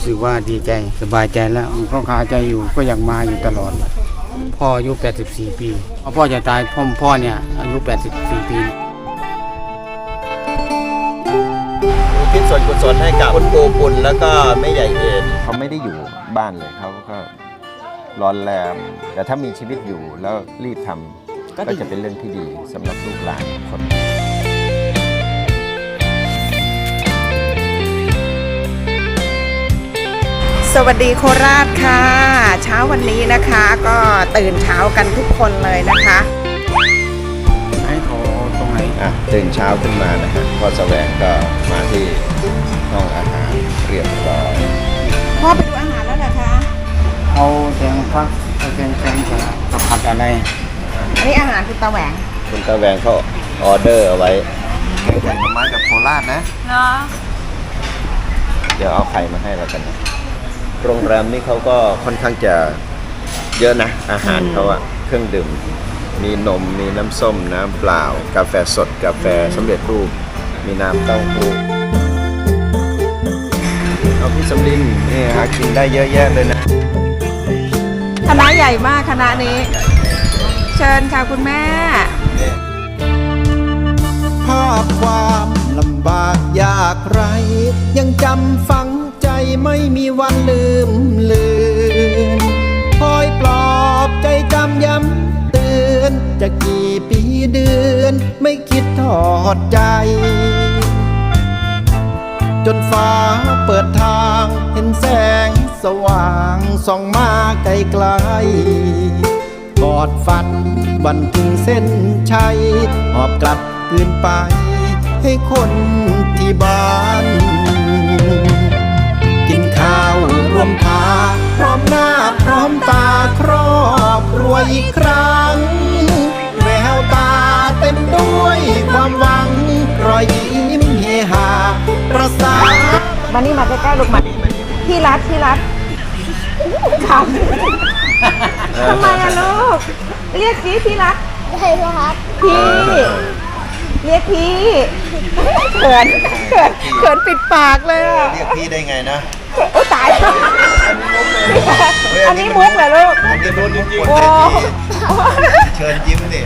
รู้สึกว่าดีใจสบายใจแล้วก็คาใจอยู่ก็อยากมาอยู่ตลอด พ่ออายุ 84 ปีพอพ่อจะตายพ่อพ่อเนี่ยอายุ 84 ปีอุทิศส่วนกุศลให้กับคุณปู่ปุ่นแล้วก็แม่ใหญ่เอ็นเขาไม่ได้อยู่บ้านเลยเขาก็ร้อนแรมแต่ถ้ามีชีวิตอยู่แล้วรีบทำก็จะเป็นเรื่องที่ดีสำหรับลูกหลานทุกคน สวัสดีโคราชค่ะ เช้าวันนี้นะคะก็ตื่นเช้ากันทุกคนเลยนะคะให้เขาเอาตรงไหนอะตื่นเช้าขึ้นมานะฮะพ่อแสวงก็มาที่ห้องอาหารเรียบร้อยพ่อไปดูอาหารแล้วนะคะเอาแตงฟักเอาแตงแตงสลัดกับผัดอะไรอันนี้อาหารคุณตาแหวงคุณตาแวงเขาออเดอร์เอาไว้แกงไม้กับโคราชนะเนาะเดี๋ยวเอาไข่มาให้เรากันนะ โรงแรมนี่เขาก็ค่อนข้างจะเยอะนะ อาหารเขาอะเครื่องดื่ม มีนม มีน้ำส้ม น้ำเปล่า กาแฟสด กาแฟสำเร็จรูป มีน้ำเต้าหู้เอาพี่สำลินนี่หากินได้เยอะแยะเลยนะ คณะใหญ่มากคณะนี้ เชิญค่ะคุณแม่ ภาพความลำบากยากไร ยังจำฝังใจ ไม่มีวันลืมเลือนคอยปลอบใจจำย้ำเตือนจะกี่ปีเดือนไม่คิดทอดใจ จนฟ้าเปิดทางเห็นแสงสว่างส่องมาไกลไกลกอดฝันวันถึงเส้นชัยหอบกลับคืนไปให้คนที่บ้าน อบครัวอีกครั้ง แววตาเต็มด้วยความหวัง รอยยิ้มเฮฮาประสานมานี่มาใกล้ๆลูกมาพี่รัดพี่รัดขำทำไมอะลูก เรียกพี่พี่รัดใช่ครับพี่ เรียกพี่เขินเขินเขินปิดปากเลยอะ เรียกพี่ได้ไงนะ โอ้ตาย อันนี้มุกเหรอลูก ผมจะโดนจริงโอ้ เชิญยิ้มดิ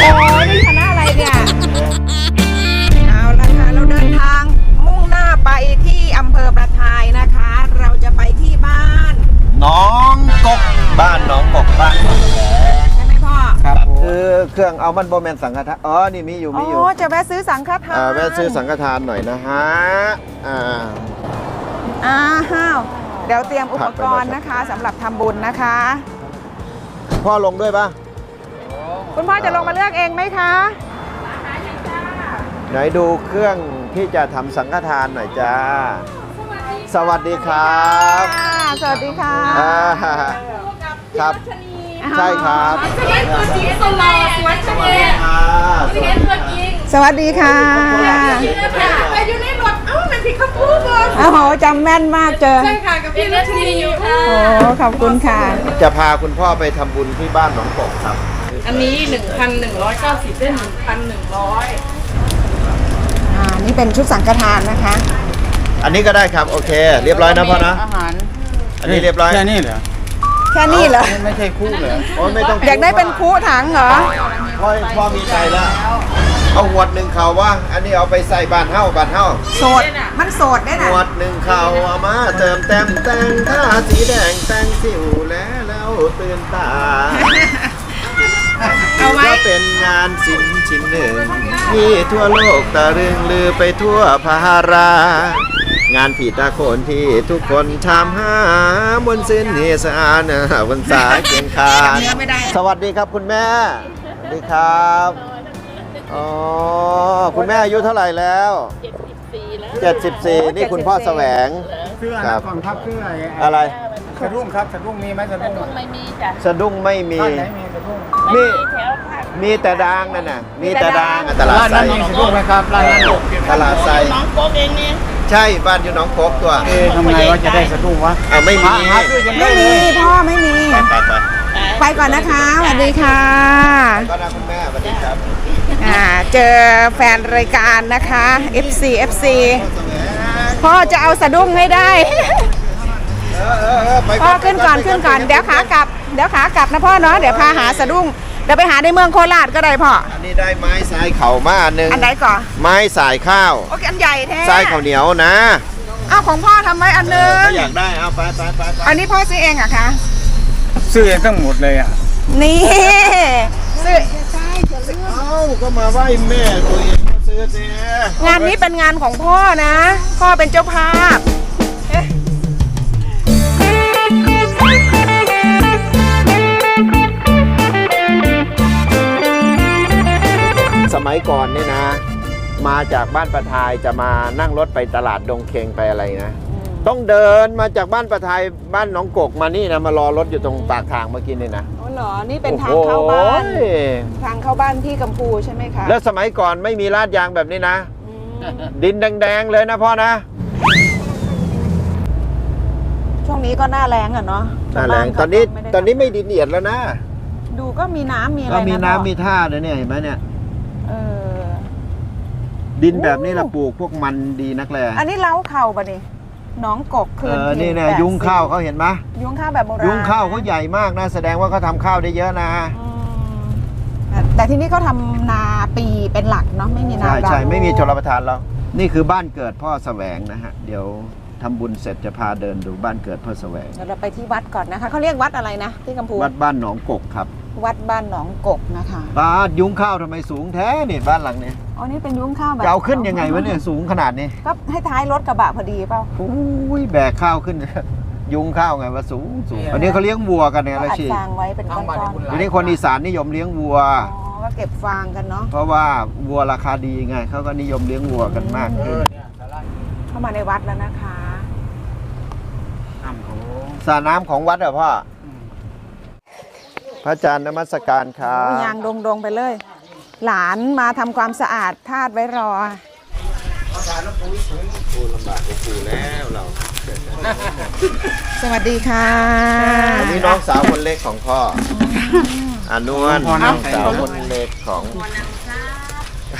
โอ้นี่คณะอะไรเนี่ย เอาละค่ะ เราเดินทางมุ่งหน้าไปที่อำเภอประทายนะคะ เราจะไปที่บ้านน้องกกบ้านน้องกกบ้านใช่ไหมพ่อ ครับผมคือเครื่องเอามันโบแมนสังฆทานอ๋อนี่มีอยู่โอ้มีอยู่จะแวะซื้อสังฆทาน อ่าแวะซื้อสังฆทานหน่อยนะฮะ อ่า อ้าวเดี๋ยวเตรียมอุปกรณ์นะคะสำหรับทำบุญนะคะ พ่อลงด้วยปะคุณพ่อจะลงมาเลือกเองไหมคะไหนดูเครื่องที่จะทำสังฆทานหน่อยจ้า สวัสดีครับค่ะสวัสดีค่ะอ่าครับ ใช่ครับจะเห็นตัวจริงสลอสวยจังเลยจะเห็นตัวจริงสวัสดีค่ะไปอยู่ในรถเอ้ามันผิดคำพูดเลยโอ้โหจำแม่นมากเจอใช่ค่ะกับพี่รัชนีอยู่ค่ะโอ้ขอบคุณค่ะ จะพาคุณพ่อไปทำบุญที่บ้านหนองกกครับ อันนี้ 1,190ได้1,100อ่านี่เป็นชุดสังฆทานนะคะ อันนี้ก็ได้ครับโอเค เรียบร้อยนะพ่อนะอาหารอันนี้เรียบร้อยแค่นี้เหรอ แค่นี้เหรอ ไม่ใช่คู่เหรอโอ้ยไม่ต้องอยากได้เป็นคูถังเหรอ พ่อพ่อมีใจแล้ว เอาหวดหนึ่งเขาว่า อันนี้เอาไปใส่บานเฮ้าบานเฮ้าโสด มันโสดได้หน่ะวดหนึ่งเขาเอามาเติมแต้มแต่งท่าสีแดงแต่งสิวแล้วแล้วตื่นตาเอาไว้ ก็เป็นงานศิลป์ชิ้นหนึ่งที่ทั่วโลกตะลึงลือไปทั่วภารา งานผีตาโขนที่ทุกคนทำหามนสิ้นเฮสานบนสาเกียงคานเนื้อไม่ได้สวัสดีครับคุณแม่ สวัสดีครับอ๋อคุณแม่อายุเท่าไหร่แล้ว74 นี่คุณพ่อแสวงคืออะไรครับกองทัพคืออะไรอะไรสะดุ้งครับสะดุ้งมีไหมสะดุ้งไม่มีจ้ะสะดุ้งไม่มีบ้านไหนมีสะดุ้งมีแถวภาคมีแต่ดางนั่นน่ะมีแต่ดางอะตลาดร้านไซนั้นมีสะดุ้งไหมครับร้านนั้นตลาดไซน้องโป๊กเองนี่ ใช่บ้านอยู่หน้องโคกตัวเอ๊ะทำไงว่าจะได้สะดุ้งวะอ่าไม่มีหาหาซื้อยังไม่ได้เลมีย พ่อไม่มีไปไปไปไปก่อนนะคะสวัสดีค่ะ ก็นะคุณแม่สวัสดีครับ อ่าเจอแฟนรายการนะคะ FC FC พ่อจะเอาสะดุ้งให้ได้ เออเออเออไปพ่อขึ้นก่อนขึ้นก่อน เดี๋ยวขากลับ เดี๋ยวขากลับนะพ่อเนาะ เดี๋ยวพาหาสะดุ้งเดี๋ยวไปหาในเมืองโคราชก็ได้พ่อ อันนี้ได้ไม้ทรายเข่ามาอันหนึ่งอันไหนก่อนไม้สายข้าวโอเคอันใหญ่แท้ทรายข้าวเหนียวนะเอาของพ่อทำไว้อันหนึงถ้าอยากได้เอาไปไปไปไปอันนี้พ่อซื้อเองเหรอะคะซื้อเองทั้งหมดเลยอะนี่ซื้อเอ้าก็มาไหว้แม่ตัวเองก็ซื้อสิงานนี้เป็นงานของพ่อนะ พ่อเป็นเจ้าภาพ สมัยก่อนเนี่ยนะ มาจากบ้านประทายจะมานั่งรถไปตลาดดงเคงไปอะไรนะ ต้องเดินมาจากบ้านประทายบ้านหนองกกมานี่นะมารอรถอยู่ตรงปากทางเมื่อกี้นี่นะอ๋อเหรอ นี่เป็นทางเข้าบ้าน โอ้โหทางเข้าบ้านที่กัมพูใช่ไหมคะ แล้วสมัยก่อนไม่มีลาดยางแบบนี้นะ อืมดินแดงๆเลยนะพ่อนะ ช่วงนี้ก็หน้าแรงอะเนาะหน้าแรงชาวบ้ตอนนี้ก็ไม่ได้ตอนนี้ไม่ดินเอียดแล้วนะ ดูก็มีน้ำมีอะไรก็นะมีพ่อน้ำมีท่าเลยเนี่ยเห็นไหมเนี่ยเออ ดินแบบนี้เราปลูกพวกมันดีนักแลอันนี้เล้าเข่าปะนี่หน้องกกเอคืนอถิ่นี่เนี่ยแปดยุงข้าวสิบเขาเห็นไหมยุงข้าวแบบโบราณยุงข้าวเขาใหญ่มากนะ แสดงว่าเขาทำข้าวได้เยอะนะ อืมแต่แต่ที่นี่เขาทำนาปีเป็นหลักเนาะไม่มีนาใช่ใช่ดำไม่มีชลประทานเรานี่คือบ้านเกิดพ่อแสวงนะฮะ เดี๋ยวทำบุญเสร็จจะพาเดินดูบ้านเกิดพ่อแสวง เดี๋ยวเราไปที่วัดก่อนนะคะเขาเรียกวัดอะไรนะที่กัมพูวัดบ้านหนองกกครับวัดบ้านหนองกกนะคะ บ้านยุงข้าวทำไมสูงแท้นี่บ้านหลังนี้ อ๋อนี่เป็นยุ้งข้าวแบบจะเอาขึ้นยังไงวะเนี่ยสูงขนาดนี้ก็ให้ท้ายรถกระบะพอดีเปล่าอุ้ยแบกข้าวขึ้น ยุงข้าวไงว่าสูงสูงอันนี้เขาเลี้ยงวัวกันเนี่ยก็ละอัดชีฟางไว้เป็นก้อนๆอันนี้คนอีสานนิยมเลี้ยงวัวอ๋อก็เก็บฟางกันเนาะเพราะว่าวัวราคาดีไงเขาก็นิยมเลี้ยงวัวกันมากขึ้นเข้ามาในวัดแล้วนะคะน้ำโขงสระน้ำของวัดเหรอพ่ออพระอาจารย์นมัสการครัโอ้ยบยางดงๆไปเลย หลานมาทำความสะอาดธาตุไว้รอปูลำบากกับปูแล้วเราสวัสดีค่ะอันนี้น้องสาวคนเล็กของพ่ออานวลน้องสาวคนเล็กของ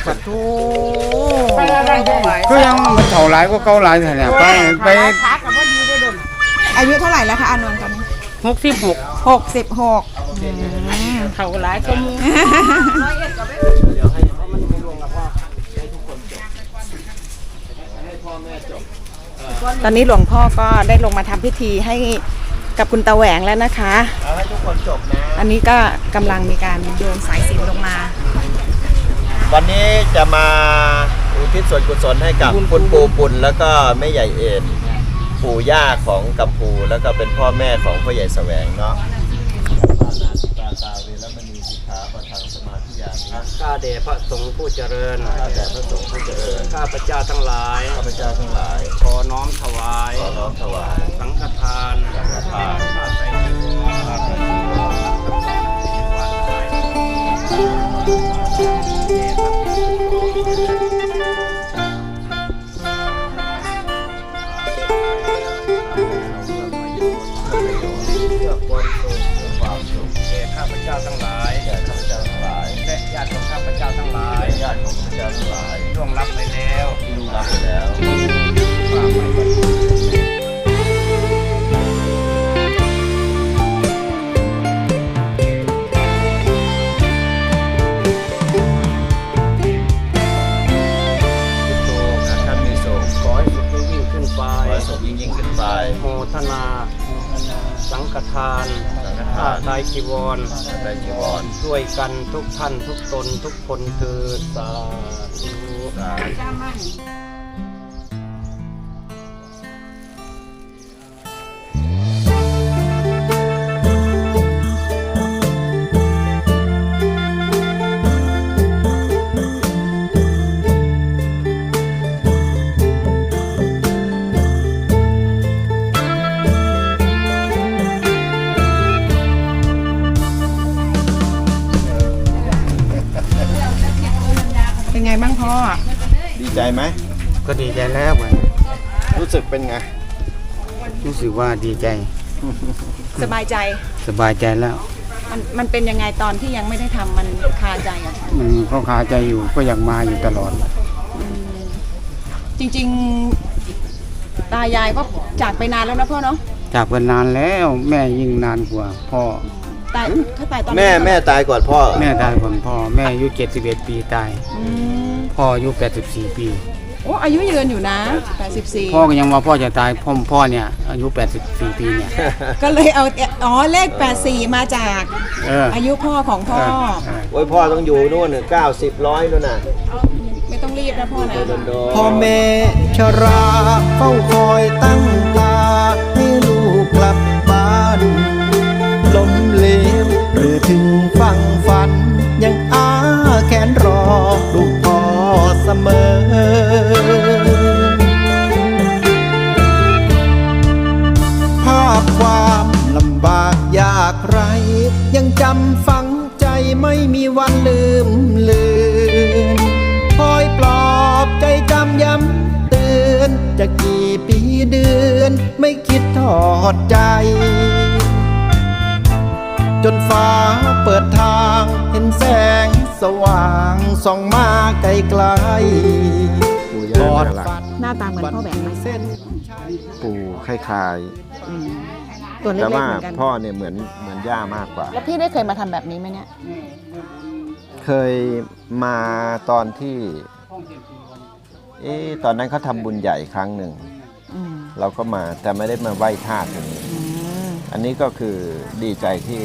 ปัดทูก็ยังมันเท่าหลายก็เก่าหลายแต่เนี่ยไปไปอายุเท่าไหร่แล้วคะอานนท์ตอนนี้หกสิบหกหกสิบหก เท่าหลายก็มูตอนนี้หลวงพ่อก็ได้ลงมาทำพิธีให้กับคุณตาแหวงแล้วนะคะ เอาให้ทุกคนจบนะ อันนี้ก็กำลังมีการโยนสายสิญจนลงมา วันนี้จะมาอุทิศส่วนกุศลให้กับคุณปู่ปุ่นแล้วก็แม่ใหญ่เอ็นปู่ย่าของกัมพูแล้วก็เป็นพ่อแม่ของพ่อใหญ่แสวงเนาะามิข้าเดชพระสงฆ์ผู้เจริญ ข้าแต่พระสงฆ์ผู้เจริญข้าพเจ้าทั้งหลาย ข้าพเจ้าทั้งหลาย ขอน้อมถวาย ขอน้อมถวายสังฆทานสังฆทานข้าใส่จีวรข้าใส่จีวรกับข้าใส่จีวรถวายเพื่อความสุขเพื่อความสุขแก่ข้าพเจ้าทั้งหลายาติของข้าพเจ้าทั้งหลายญาติของข้าพเจ้าทั้งหลายล่วงลับไปแล้วที่รู้รับไปแล้วฝากไว้กับโศกท่านมีโศกขอให้สุขยิ่งขึ้นไปขอให้โศกยิ่งยิ่งขึ้นไปโมทนา สังฆทานสังฆผ้าทานไตรจีวร ช่วรด้วยกันทุกท่านทุกตนทุกคนคือสาธุ ไหมก็ดีใจแล้วมันรู้สึกเป็นไง รู้สึกว่าดีใจ สบายใจ สบายใจแล้ว มันมันเป็นยังไงตอนที่ยังไม่ได้ทำมันคาใจอะมันก็คาใจอยู่ก็อยากมาอยู่ตลอด จริง ๆ ตายายก็จากไปนานแล้วนะพ่อเนาะจากกันนานแล้วแม่ยิ่งนานกว่าพ่อ ตายเขาตายตอนแม่แม่ตายก่อนพ่อแม่ตายก่อนพ่อแม่อายุ71 ปีตาย อืม พ่ออายุ84 ปี โอ้อายุยืนอยู่นะ84พ่อก็ยังว่าพ่อจะตายพ่อพ่อเนี่ยอายุ 84 ปีเนี่ยก็เลยเอาอ๋อเลข 84 มาจากเอออายุพ่อของพ่อ เออ โอ้ยพ่อต้องอยู่นู่นเก้าสิบร้อยนู่นน่ะไม่ต้องรีบนะพ่อนะ โดนๆพ่อแม่ชราเฝ้าคอยตั้งตาให้ลูกกลับบ้านล้มเหลวหรือถึงฟังฝัน ยังอาแขนรอลูกพ่อเสมอภาพความลำบากยากไรยังจำฝังใจไม่มีวันลืมเลือนคอยปลอบใจจำย้ำเตือนจะกี่ปีเดือนไม่คิดทอดใจ จนฟ้าเปิดทางเห็นแสงสว่าง ส่องมาไกลไกลปู่ๆย่ากอดน่ารักฝันหน้าตาเหมือนพ่อแหวนไหมเส้นชัยปู่คล้ายอืมตัวๆเล็แต่กๆว่าเหมือนกัน พ่อเนี่ยเหมือนเหมือนย่ามากกว่า แล้วพี่ได้เคยมาทำแบบนี้ไหมเนี่ย เคยมาตอนที่ เอ๊ะตอนนั้นเขาทำบุญใหญ่ครั้งหนึ่ง อืมเราก็มาแต่ไม่ได้มาไหว้ธาตุตรงนี้ อืมอันนี้ก็คือดีใจที่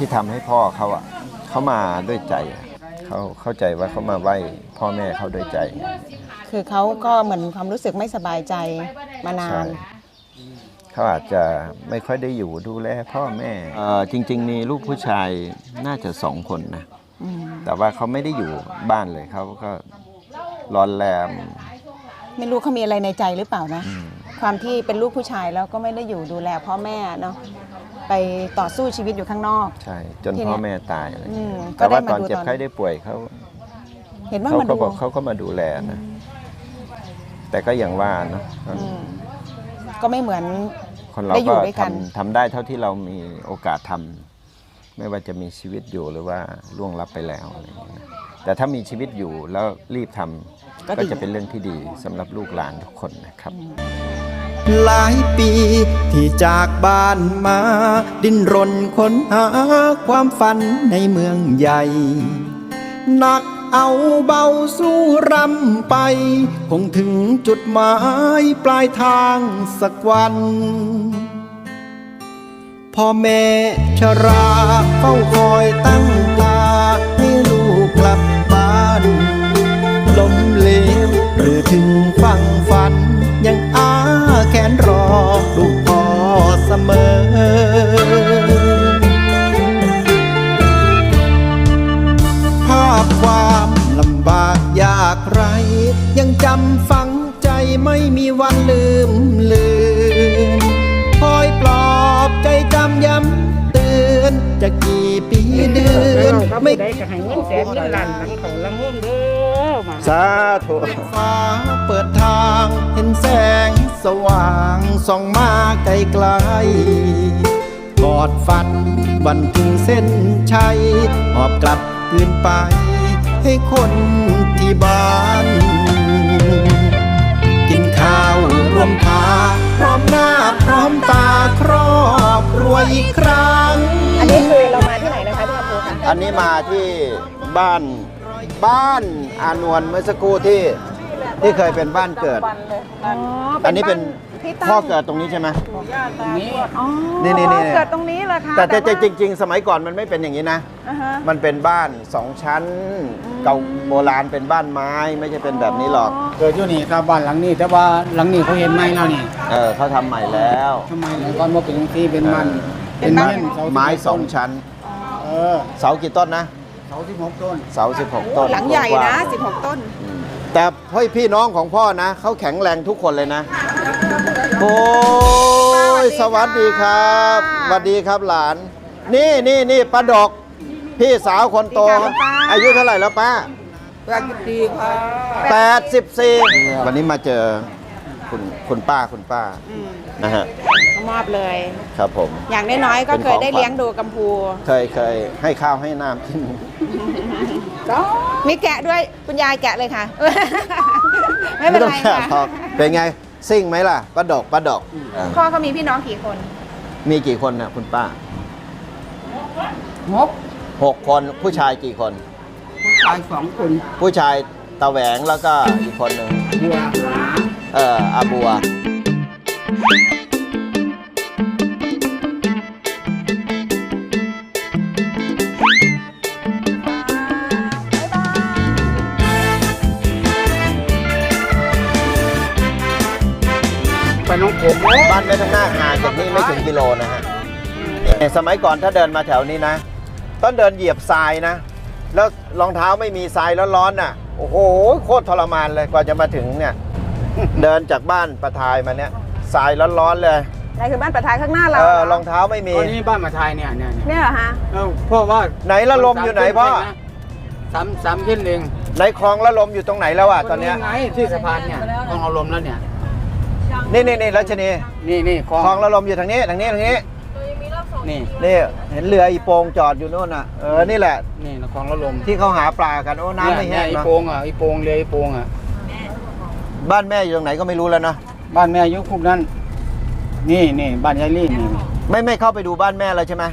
ที่ทำให้พ่อเขาอะเขามาด้วยใจอะเขาเข้าใจว่าเขามาไหว้พ่อแม่เขาด้วยใจ คือเขาก็เหมือนความรู้สึกไม่สบายใจมานานใช่เขาอาจจะไม่ค่อยได้อยู่ดูแลพ่อแม่เอ่อจริง ๆ มีลูกผู้ชายน่าจะสองคนนะอืมแต่ว่าเขาไม่ได้อยู่บ้านเลยเขาก็ร้อนแรม ไม่รู้เขามีอะไรในใจหรือเปล่านะอืมความที่เป็นลูกผู้ชายแล้วก็ไม่ได้อยู่ดูแลพ่อแม่เนาะ ไปต่อสู้ชีวิตอยู่ข้างนอก ใช่จนทีเนี้ยพ่อแม่ตายอะไรอย่างอืเงี้ยมแต่ว่าก็ได้มาตอนดูเจ็บตอน ไข้ได้ป่วยเขาเห็นว่าเขามาก็ดูบอกเขาก็มาดูแลนะ แต่ก็อย่างว่าเนอะอืมก็ไม่เหมือน คนเราได้อยู่ก็ด้วยกัน ทำทำได้เท่าที่เรามีโอกาสทำไม่ว่าจะมีชีวิตอยู่หรือว่าล่วงลับไปแล้วอะไรอย่างเงี้ยนะแต่ถ้ามีชีวิตอยู่แล้วรีบทำก็ก็ดี จะเป็นเรื่องที่ดีสำหรับลูกหลานทุกคนนะครับ หลายปีที่จากบ้านมา ดิ้นรนค้นหาความฝันในเมืองใหญ่หนักเอาเบาสู้รำไป คงถึงจุดหมายปลายทางสักวัน พ่อแม่ชราเฝ้าคอยตั้งตา ให้ลูกกลับบ้านล้มเหลวหรือถึงฟังฝัน รอลูกพ่อเสมอภาพความลำบากยากไร ยังจำฝังใจไม่มีวันลืมเลือนคอยปลอบใจจำย้ำเตือนจะกี่ปีเดือนไม่ได้ก็ให้เงินแสนเงินล้านหลังเขาละงมเด้อมาสาธุฟ้าเปิดทางเห็นแสง สว่างส่องมาไกลไกลกอดฝันวันถึงเส้นชัยหอบกลับคืนไป ให้คนที่บ้านกินข้าวรวมพาพร้อมหน้าพร้อมตาครอบครัวอีกครั้ง อันนี้คือเรามาที่ไหนนะคะที่อำเภอคะอันนี้มาที่บ้านบ้านอานวลเมื่อสักครู่ที่ ที่เคยเป็นบ้านเกิดอ๋ออันนี้เป็นที่ตั้งพ่อเกิดตรงนี้ใช่ไหมอ๋อนี่นี่นี่ เกิดตรงนี้เหรอคะแต่แต่ว่าจริง ๆ สมัยก่อนมันไม่เป็นอย่างนี้นะ อ่าฮะ มันเป็นบ้านสองชั้น เก่าโบราณเป็นบ้านไม้ไม่ใช่เป็นแบบนี้หรอกเกิดอยู่นี่ครับบ้านหลังนี้แต่ว่าหลังนี้เขาเห็นไหมแล้วนี่เออเขาทำใหม่แล้ว ทำไมหลังก่อนว่าเป็นจังซี่เป็นมันเป็นบ้านเสาไม้สองชั้น เออเสากี่ต้นนะ เสาที่หกต้นเสา16 ต้นหลังใหญ่กว้านะง16 ต้น แต่พ่อพี่น้องของพ่อนะเขาแข็งแรงทุกคนเลยนะ โอ้ยสวัสดีครับสวัสดีครับหลาน นี่นี่นี่ป้าดกพี่สาวคนโต สวัสดีค่ะป้า อายุเท่าไหร่แล้วป้า แปดสิบสี่ครับ84 วันนี้มาเจอ คุณคุณป้าคุณป้าอืมนะฮะก็มอบเลย ครับผม อย่างน้อยๆก็เคยได้เลี้ยงดูกัมพู เคยเคยให้ข้าวให้น้ำกิน มีแกะด้วยคุณยายแกะเลยค่ะ ไม่เป็นไรต้องแกะค่ะหรอกเป็นไงซิ่งไหมล่ะป้าดอกป้าดอกอ่าพ่อเขามีพี่น้องกี่คนมีกี่คนนะคุณป้างบหกคนผู้ชายกี่คน ผู้ชายสองคนผู้ชายตาแหวงแล้วก็อีกคนหนึ่งบัวหา เอ่ออาบัว ไปน้องผมบ้านแม่ทางหน้าห่างจากนี่ไม่ถึงกิโลนะฮะเอ่อสมัยก่อนถ้าเดินมาแถวนี้นะ ต้องเดินเหยียบทรายนะ แล้วรองเท้าไม่มีทรายร้อนๆน่ะ โอ้โห โคตรทรมานเลยกว่าจะมาถึงเนี่ย เดินจากบ้านประทายมาเนี่ยทรายร้อนๆเลยนี่คือบ้านประทายข้างหน้าเราเออเหรองเท้าไม่มี ตอนนี้บ้านมาทายเนี่ยเนี่ยเนี่ยเนี่ยเหรอฮะเอ้าพ่อว่าไหนละลมอยู่ไหนพ่อสามสามเส้นเองในคลองละลมอยู่ตรงไหนแล้วอะตอนเนี้ยไงที่สะพานเนี่ยคลองเอาลมแล้วเนี่ย นี่นี่นี่รัชนีนี่นี่คลองคลองละลมอยู่ทางนี้ทางนี้ทางนี้นี่นี่เห็นเรืออีโปงจอดอยู่นู่นน่ะเออนี่แหละนี่คลองละลมที่เขาหาปลากันโอ้น้ำไม่เยแห้งเนี่ยอีเนาะโปงอะอีโปงเรืออีโปงอะ บ้านแม่อยู่ตรงไหนก็ไม่รู้แล้วเนาะบ้านแม่อยุคุกนั้น นี่นี่บ้านยายลี่นี่ไม่ไม่เข้าไปดูบ้านแม่แล้วใช่ไหม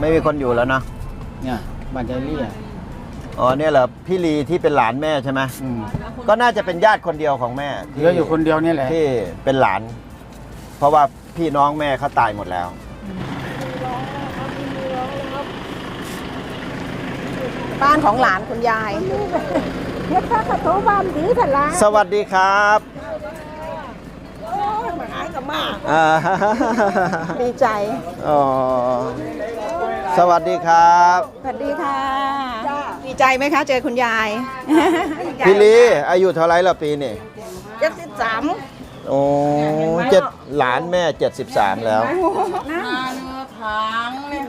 ไม่มีคนอยู่แล้วเนาะเนี่ยบ้านยายลี่อะอ๋อเนี่ยเหรอพี่ลีที่เป็นหลานแม่ใช่ไหมอืมก็น่าจะเป็นญาติคนเดียวของแม่เหที่ลืออยู่คนเดียวนี่แหละที่เป็นหลาน เพราะว่าพี่น้องแม่เขาตายหมดแล้ว บ้านของหลานคุณยาย สวัสดีครับอ่าดีใจอ๋อสวัสดีครับ สวัสดีค่ะ ดีใจไหมคะ เจอคุณยายพี่ลีอายุเท่าไรละปีนี่เจ็ดสิบสามโอ้เจ็ดหลานแม่73แล้วนาเนื้อถางเนี่ย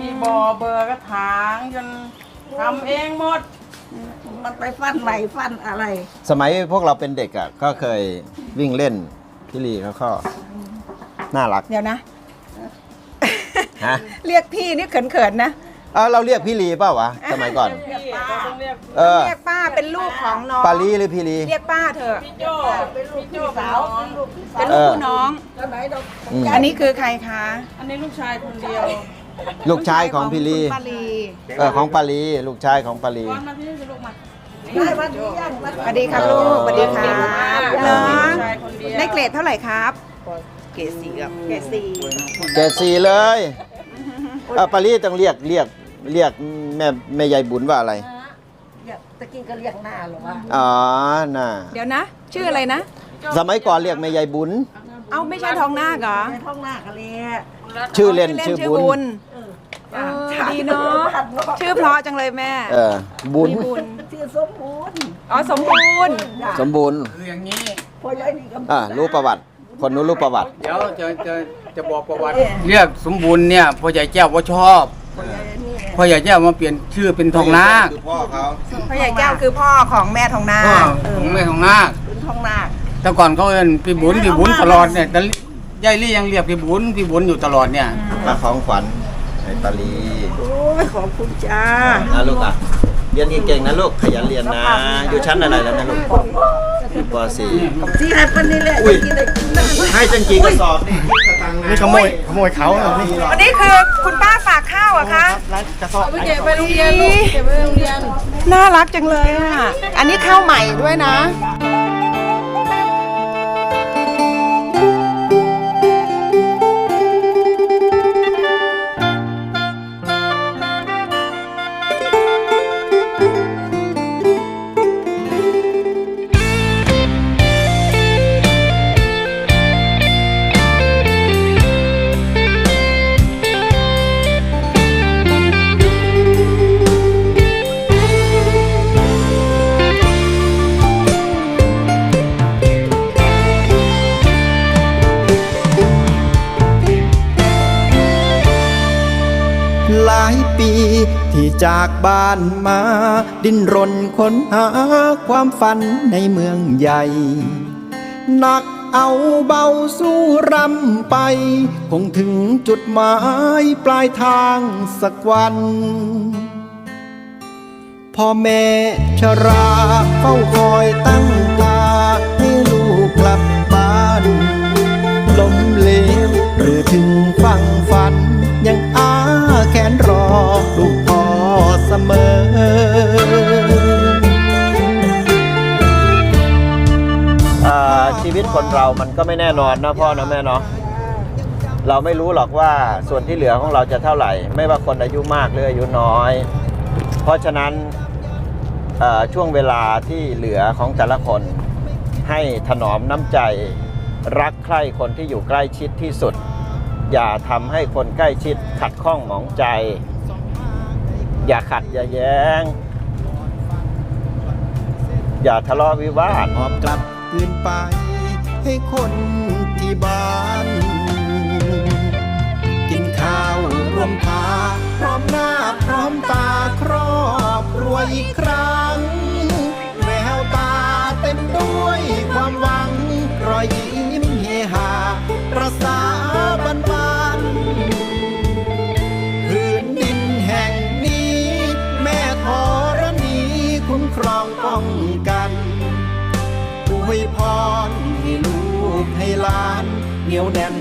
มีบ่อเบอร์ก็ถางจนทำเองหมด มันไปฟันไหลฟันอะไร สมัยพวกเราเป็นเด็กอะก็เคยวิ่งเล่นพี่ลีเขาก็น่ารักเดี๋ยวนะ ฮะเรียกพี่นี่เขินๆนะเออเราเรียกพี่ลีเปล่าวะสมัยก่อนพี่ก็ต้องเรียกเออเรียกป้าเป็นลูกของน้องปาลีหรือพี่ลี เรียกป้าเถอะ พี่โจ้พี่โจ้เป็นน้องเป็นลูกคุณน้องอืม อันนี้คือใครคะอันนี้ลูกชายคนเดียวลูกชายของพี่ลี คุณปาลี เออของปาลีลูกชายของปาลีก้อนมาพี่จะลูกมา สวัสดีครับลูกสวัสดีครับน้องชายคนเดียวได้เกรดเท่าไหร่ครับ เกรดสี่ครับเกรดสี่เจ็ดสี่เลยเออปาลีต้องเรียกเรียกเรียกแม่แม่ยายบุญว่าอะไรตะกี้ก็เรียกหน้าหรอวะอ๋อน่ะเดี๋ยวนะ ชื่ออะไรนะ สมัยก่อนเรียกแม่ยายบุญ เอาไม่ใช่ทองนาคเหรอชื่อเล่นชื่ชื่ออเล่นบุญ เออดีเนาะชื่อเพราะจังเลยแม่เออบุญ มีบุญชื่อสมบูรณ์อ๋อสมบูรณ์สมบูรณ์คืออย่างนี้อ่ารู้ประวัติ คนนู้นรู้ประวัติ เดี๋ยวจะจะจะบอกประวัติ เรียกสมบูรณ์เนี่ยพ่อใหญ่แก้วว่าชอบพ่อใหญ่แก้วมาเปลี่ยนชื่อเป็นทองนาคคือพ่อเขาพ่อใหญ่แก้วคือพ่อของแม่ทองนาพ่อคของแม่ทองนาคเป็นทองนาคแต่ก่อนเขาเอิ้นพี่บุญพี่บุญตลอดเนี่ยแต่ยายลี่ยังเรียกพี่บุญพี่บุญอยู่ตลอดเนี่ย มาของขวัญ ให้ปาลีโอ้ยขอบคุณจ้านะลูกอะ เรียนเก่งๆนะลูก ขยันเรียนนะ อยู่ชั้นอะไรแล้วนะลูกอยู่ป .4 ที่ให้ปันนี่แหละอุ้ย ให้จังกี่กระสอบนี่สตังค์นะนี่ขโมยขโมยเขาเหรอนี่วันนี้คือคุณป้าฝากข้าวเหรอะคะกระสอบไปเก็บไปโรงเรียนลูกเก็บไปโรงเรียน น่ารักจังเลยอะ อันนี้ข้าวใหม่ด้วยนะ จากบ้านมา ดิ้นรนค้นหาความฝันในเมืองใหญ่ หนักเอาเบาสู้รำไป คงถึงจุดหมายปลายทางสักวัน พ่อแม่ชราเฝ้าคอยตั้งตา ให้ลูกกลับบ้าน ล้มเหลวหรือถึงฟัง มันก็ไม่แน่นอนนะพ่อนะแม่เนาะเราไม่รู้หรอกว่าส่วนที่เหลือของเราจะเท่าไหร่ ไม่ว่าคนอายุมากหรืออายุน้อย เพราะฉะนั้นเอ่อช่วงเวลาที่เหลือของแต่ละคน ให้ถนอมน้ำใจรักใคร่คนที่อยู่ใกล้ชิดที่สุด อย่าทำให้คนใกล้ชิดขัดข้องหมองใจ อย่าขัดอย่าแย้ง อย่าทะเลาะวิวาทหอบกลับคืนไป ให้คนที่บ้าน กินข้าวรวมพาพร้อมหน้าพร้อมตาครอบครัวอีกครั้งแววตาเต็มด้วยความหวังรอยยิ้มเฮฮาประสาบันบานพื้นดินแห่งนี้ แม่ธรณีคุ้มครองป้องกันอวยพร ล้านเหนียวแน่น